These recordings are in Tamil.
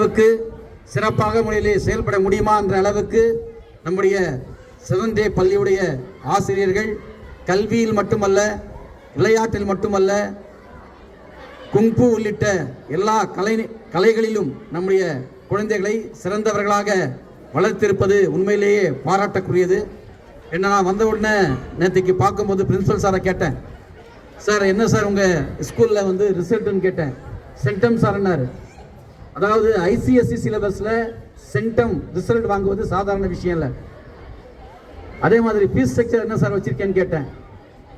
அளவுக்கு சிறப்பாக முறையிலே செயல்பட முடியுமா என்ற அளவுக்கு நம்முடைய சிவந்தே பள்ளியுடைய ஆசிரியர்கள் கல்வியில் மட்டுமல்ல விளையாட்டில் மட்டுமல்ல குங்பு உள்ளிட்ட எல்லா கலை கலைகளிலும் நம்முடைய குழந்தைகளை சிறந்தவர்களாக வளர்த்திருப்பது உண்மையிலேயே பாராட்டக்கூடியது. என்ன நான் வந்த உடனே நேற்றுக்கு பார்க்கும்போது பிரின்சிபல் சாரை கேட்டேன். சார் என்ன சார் உங்கள் ஸ்கூலில் வந்து ரிசல்ட்டுன்னு கேட்டேன். சென்டம் சார்னார் அதாவது ஐசிஎஸ்சி சிலபஸில் சென்டம் ரிசல்ட் வாங்குவது சாதாரண விஷயம் இல்லை. அதே மாதிரி ஃபீஸ் ஸ்ட்ரக்சர் என்ன சார் வச்சிருக்கேன்னு கேட்டேன்.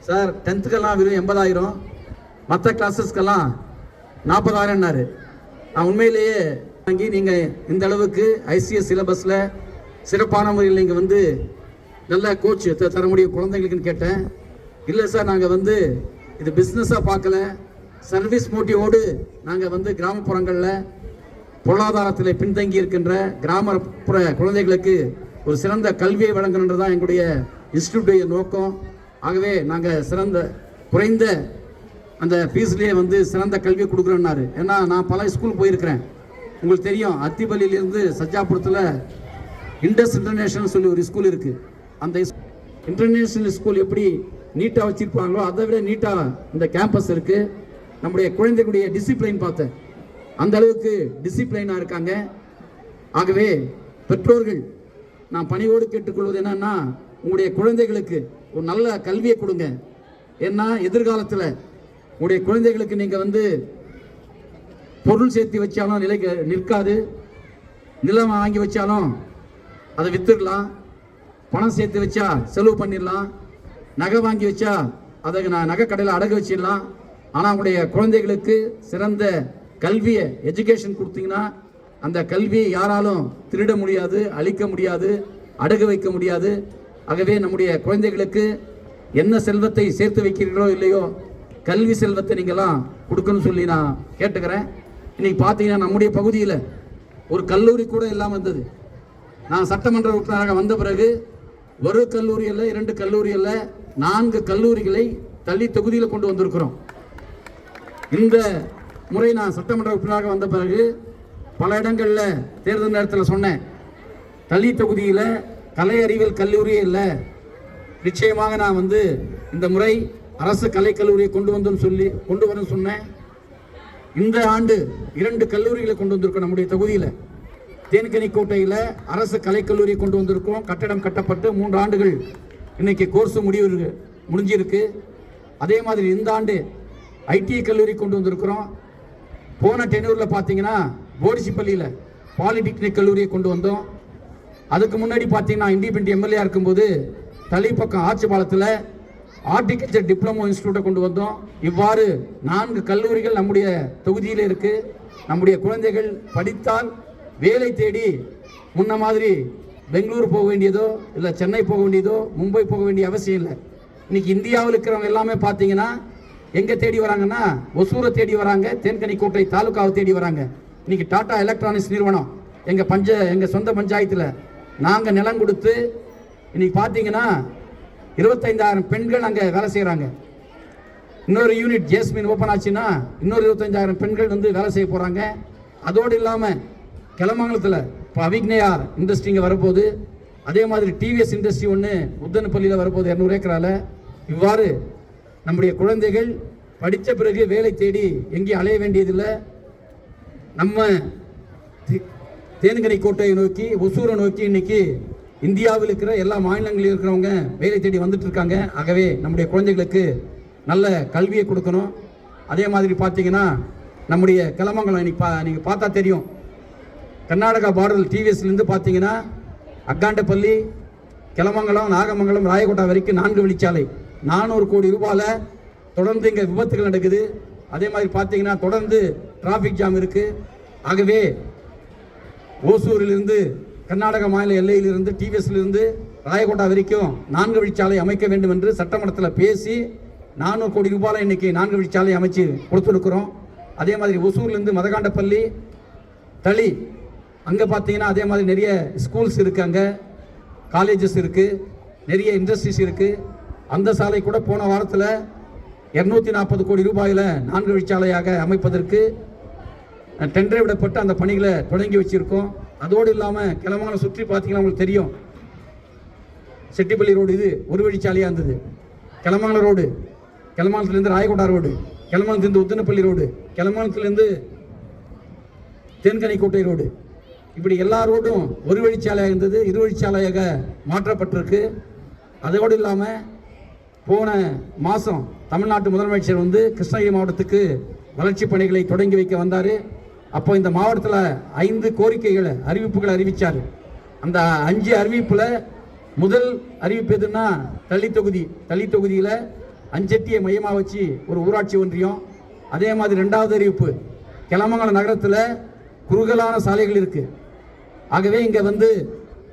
சார் டென்த்துக்கெல்லாம் வெறும் எண்பதாயிரம். மற்ற கிளாஸஸ்க்கெல்லாம் நாற்பதாயிரம்னாரு நான் உண்மையிலேயே வாங்கி நீங்கள் இந்த அளவுக்கு ஐசிஎஸ் சிலபஸில் சிறப்பான முறையில் நீங்கள் வந்து நல்ல கோச் தர முடியும் குழந்தைங்களுக்குன்னு கேட்டேன். இல்லை சார் நாங்கள் வந்து இது பிஸ்னஸாக பார்க்கல. சர்வீஸ் மோட்டிவோடு நாங்கள் வந்து கிராமப்புறங்களில் பொருளாதாரத்தில் பின்தங்கி இருக்கின்ற கிராமப்புற குழந்தைகளுக்கு ஒரு சிறந்த கல்வியை வழங்கணுன்றது தான் எங்களுடைய இன்ஸ்டியூட்டுடைய நோக்கம். ஆகவே நாங்கள் சிறந்த குறைந்த அந்த ஃபீஸ்லேயே வந்து சிறந்த கல்வி கொடுக்குறோன்னாரு. ஏன்னா நான் பல ஸ்கூல் போயிருக்கிறேன். உங்களுக்கு தெரியும் அத்திபலியிலேருந்து சஜ்ஜாபுரத்தில் இண்டஸ் இன்டர்நேஷனல் சொல்லி ஒரு ஸ்கூல் இருக்குது அந்த இன்டர்நேஷ்னல் ஸ்கூல் எப்படி நீட்டாக வச்சுருப்பாங்களோ அதை விட நீட்டாக இந்த கேம்பஸ் இருக்குது நம்முடைய குழந்தைகளுடைய டிசிப்ளின் பார்த்தேன். அந்த அளவுக்கு டிசிப்ளைனாக இருக்காங்க. ஆகவே பெற்றோர்கள் நான் பணியோடு கேட்டுக்கொள்வது என்னன்னா உங்களுடைய குழந்தைகளுக்கு ஒரு நல்ல கல்வியை கொடுங்க. ஏன்னா எதிர்காலத்தில் உங்களுடைய குழந்தைகளுக்கு நீங்கள் வந்து பொருள் சேர்த்து வச்சாலும் நிலைக்கு நிற்காது. நிலம் வாங்கி வச்சாலும் அதை வித்துடலாம். பணம் சேர்த்து வச்சா செலவு பண்ணிடலாம். நகை வாங்கி வச்சா அதை நான் நகை கடையில் அடகு வச்சிடலாம். ஆனால் உங்களுடைய குழந்தைகளுக்கு சிறந்த கல்வியை எஜுகேஷன் கொடுத்தீங்கன்னா அந்த கல்வியை யாராலும் திருட முடியாது அழிக்க முடியாது அடகு வைக்க முடியாது. ஆகவே நம்முடைய குழந்தைகளுக்கு என்ன செல்வத்தை சேர்த்து வைக்கிறீர்களோ இல்லையோ கல்வி செல்வத்தை நீங்கள்லாம் கொடுக்கணும்னு சொல்லி நான் கேட்டுக்கிறேன். இன்னைக்கு பார்த்தீங்கன்னா நம்முடைய பகுதியில் ஒரு கல்லூரி கூட இல்லாமல் இருந்தது. நான் சட்டமன்ற உறுப்பினராக வந்த பிறகு ஒரு கல்லூரி அல்ல இரண்டு கல்லூரி அல்ல நான்கு கல்லூரிகளை தள்ளி தொகுதியில் கொண்டு வந்திருக்கிறோம். இந்த முறை நான் சட்டமன்ற உறுப்பினராக வந்த பிறகு பல இடங்களில் தேர்தல் நேரத்தில் சொன்னேன். கல்வி தொகுதியில் கலை அறிவியல் கல்லூரியே இல்லை. நிச்சயமாக நான் வந்து இந்த முறை அரசு கலைக்கல்லூரியை கொண்டு வந்தோம்னு சொல்லி கொண்டு வரேன்னு சொன்னேன். இந்த ஆண்டு இரண்டு கல்லூரிகளை கொண்டு வந்திருக்கோம் நம்முடைய தொகுதியில். தேன்கனி கோட்டையில் அரசு கலைக்கல்லூரியை கொண்டு வந்திருக்கோம். கட்டடம் கட்டப்பட்டு மூன்று ஆண்டுகள் இன்னைக்கு கோர்ஸ் முடிவு முடிஞ்சிருக்கு. அதே மாதிரி இந்த ஆண்டு ஐடிஐ கல்லூரி கொண்டு வந்திருக்கிறோம். போன டெனூரில் பார்த்தீங்கன்னா போடிசிப்பள்ளியில் பாலிடெக்னிக் கல்லூரியை கொண்டு வந்தோம். அதுக்கு முன்னாடி பார்த்தீங்கன்னா இண்டிபெண்ட் எம்எல்ஏ இருக்கும்போது தலைப்பக்கம் ஆட்சி பாலத்தில் டிப்ளமோ இன்ஸ்டியூட்டை கொண்டு வந்தோம். இவ்வாறு நான்கு கல்லூரிகள் நம்முடைய தொகுதியில் இருக்குது நம்முடைய குழந்தைகள் படித்தால் வேலை தேடி முன்ன மாதிரி பெங்களூர் போக வேண்டியதோ இல்லை சென்னை போக வேண்டியதோ மும்பை போக வேண்டிய அவசியம் இல்லை. இன்னைக்கு இந்தியாவில் இருக்கிறவங்க எல்லாமே பார்த்தீங்கன்னா எங்கே தேடி வராங்கன்னா ஒசூரை தேடி வராங்க தேன்கனி கோட்டை தாலுக்காவை தேடி வராங்க. இன்னைக்கு டாடா எலக்ட்ரானிக்ஸ் நிறுவனம் எங்கள் பஞ்ச எங்கள் சொந்த பஞ்சாயத்தில் நாங்கள் நிலம் கொடுத்து இன்னைக்கு பார்த்தீங்கன்னா இருபத்தைந்தாயிரம் பெண்கள் அங்கே வேலை செய்கிறாங்க இன்னொரு யூனிட் ஜேஸ்மின் ஓப்பன் ஆச்சுன்னா இன்னொரு இருபத்தஞ்சாயிரம் பெண்கள் வந்து வேலை செய்ய போகிறாங்க அதோடு இல்லாமல் கிளமங்கலத்தில் இப்போ அவிக்னேயார் இண்டஸ்ட்ரி இங்கே வரப்போகுது. அதே மாதிரி டிவிஎஸ் இண்டஸ்ட்ரி ஒன்று உத்தனப்பள்ளியில் வரப்போகுது இரநூறு ஏக்கரால். இவ்வாறு நம்முடைய குழந்தைகள் படித்த பிறகு வேலை தேடி எங்கேயும் அலைய வேண்டியதில்லை. நம்ம தே- கோட்டையை நோக்கி ஒசூரை நோக்கி இன்னைக்கு இந்தியாவில் இருக்கிற எல்லா மாநிலங்களில் இருக்கிறவங்க வேலை தேடி வந்துட்டு இருக்காங்க. ஆகவே நம்முடைய குழந்தைகளுக்கு நல்ல கல்வியை கொடுக்கணும். அதே மாதிரி பார்த்தீங்கன்னா நம்முடைய கிளமங்கலம் இன்னைக்கு பா நீங்கள் பார்த்தா தெரியும். கர்நாடகா பார்டர் டிவிஎஸ்லேருந்து பார்த்தீங்கன்னா அக்காண்டப்பள்ளி கிளமங்கலம் நாகமங்கலம் ராயக்கோட்டா வரைக்கும் நான்கு வழிச்சாலை நானூறு கோடி ரூபாயில் தொடர்ந்து இங்கே விபத்துகள் நடக்குது. அதே மாதிரி பார்த்தீங்கன்னா தொடர்ந்து டிராஃபிக் ஜாம் இருக்குது ஆகவே ஓசூரிலிருந்து கர்நாடக மாநில எல்லையிலிருந்து டிவிஎஸ்லிருந்து ராயகோட்டா வரைக்கும் நான்கு வழிச்சாலை அமைக்க வேண்டும் என்று சட்டமன்றத்தில் பேசி நானூறு கோடி ரூபாயில் இன்னைக்கு நான்கு வழிச்சாலை அமைச்சு கொடுத்துருக்குறோம். அதே மாதிரி ஒசூர்லேருந்து மதகாண்டப்பள்ளி தளி அங்கே பார்த்தீங்கன்னா அதே மாதிரி நிறைய ஸ்கூல்ஸ் இருக்குது அங்கே. காலேஜஸ் இருக்குது நிறைய இண்டஸ்ட்ரீஸ் இருக்குது அந்த சாலை கூட போன வாரத்தில் இரநூத்தி நாற்பது கோடி ரூபாயில் நான்கு வழிச்சாலையாக அமைப்பதற்கு டெண்டரை விடப்பட்டு அந்த பணிகளை தொடங்கி வச்சுருக்கோம். அதோடு இல்லாமல் கிளமங்கலம் சுற்றி பார்த்தீங்கன்னா உங்களுக்கு தெரியும். செட்டிப்பள்ளி ரோடு இது ஒரு வழிச்சாலையாக இருந்தது. கிளமங்கலம் ரோடு கிளமங்கலத்துலேருந்து ராயகோட்டா ரோடு கிளமங்கலத்துலேருந்து உத்தனப்பள்ளி ரோடு கிளமங்கலத்துலேருந்து தேன்கனிக்கோட்டை ரோடு. இப்படி எல்லா ரோடும் ஒரு வழிச்சாலையாக இருந்தது இரு வழிச்சாலையாக மாற்றப்பட்டிருக்கு. அதோடு இல்லாமல் போன மாதம் தமிழ்நாட்டு முதலமைச்சர் வந்து கிருஷ்ணகிரி மாவட்டத்துக்கு வளர்ச்சி பணிகளை தொடங்கி வைக்க வந்தார். அப்போ இந்த மாவட்டத்தில் ஐந்து கோரிக்கைகளை அறிவிப்புகளை அறிவித்தார் அந்த அஞ்சு அறிவிப்பில் முதல் அறிவிப்பு எதுன்னா தள்ளி தொகுதி. தள்ளி தொகுதியில் அஞ்சட்டியை மையமாக வச்சு ஒரு ஊராட்சி ஒன்றியம். அதே மாதிரி ரெண்டாவது அறிவிப்பு கிளமங்கலம் நகரத்தில் குறுகலான சாலைகள் இருக்குது ஆகவே இங்கே வந்து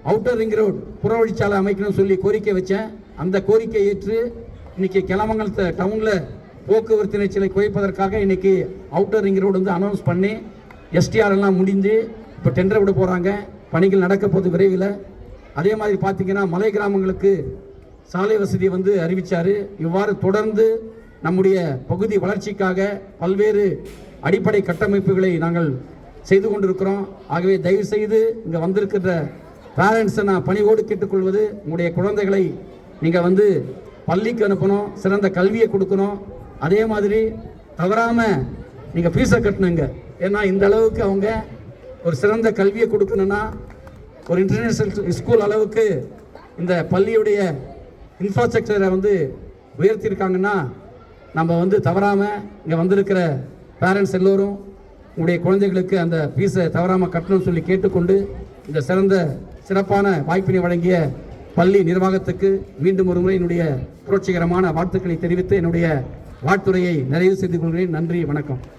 அவுட்டர் ரிங் ரோடு புறவழிச்சாலை அமைக்கணும்னு சொல்லி கோரிக்கை வச்சேன். அந்த கோரிக்கையை ஏற்று இன்னைக்கு கிளமங்கலத்தை டவுனில் போக்குவரத்து நெரிச்சலை குறைப்பதற்காக இன்னைக்கு அவுட்டர் ரிங் ரோடு வந்து அனௌன்ஸ் பண்ணி எஸ்டிஆர் எல்லாம் முடிஞ்சு இப்போ டெண்டர் விட போகிறாங்க பணிகள் நடக்க போகுது விரைவில். அதே மாதிரி பார்த்தீங்கன்னா மலை கிராமங்களுக்கு சாலை வசதி வந்து அறிவித்தார் இவ்வாறு தொடர்ந்து நம்முடைய பகுதி வளர்ச்சிக்காக பல்வேறு அடிப்படை கட்டமைப்புகளை நாங்கள் செய்து கொண்டிருக்கிறோம். ஆகவே தயவுசெய்து இங்கே வந்திருக்கிற பேரண்ட்ஸை நான் பணிவோடு கேட்டுக்கொள்வது உங்களுடைய குழந்தைகளை நீங்கள் வந்து பள்ளிக்கு அனுப்பணும் சிறந்த கல்வியை கொடுக்கணும். அதே மாதிரி தவறாமல் நீங்கள் ஃபீஸை கட்டணுங்க. ஏன்னா இந்த அளவுக்கு அவங்க ஒரு சிறந்த கல்வியை கொடுக்கணும்னா ஒரு இன்டர்நேஷ்னல் ஸ்கூல் அளவுக்கு இந்த பள்ளியுடைய இன்ஃப்ராஸ்ட்ரக்சரை வந்து உயர்த்தியிருக்காங்கன்னா நம்ம வந்து தவறாமல் இங்கே வந்திருக்கிற பேரண்ட்ஸ் எல்லோரும் உங்களுடைய குழந்தைகளுக்கு அந்த ஃபீஸை தவறாமல் கட்டணும்னு சொல்லி கேட்டுக்கொண்டு இந்த சிறந்த சிறப்பான வாய்ப்பினை வழங்கிய பள்ளி நிர்வாகத்துக்கு மீண்டும் ஒருமுறை என்னுடைய புரட்சிகரமான வாழ்த்துக்களை தெரிவித்து என்னுடைய வாழ்த்துறையை நிறைவு செய்து கொள்கிறேன். நன்றி வணக்கம்.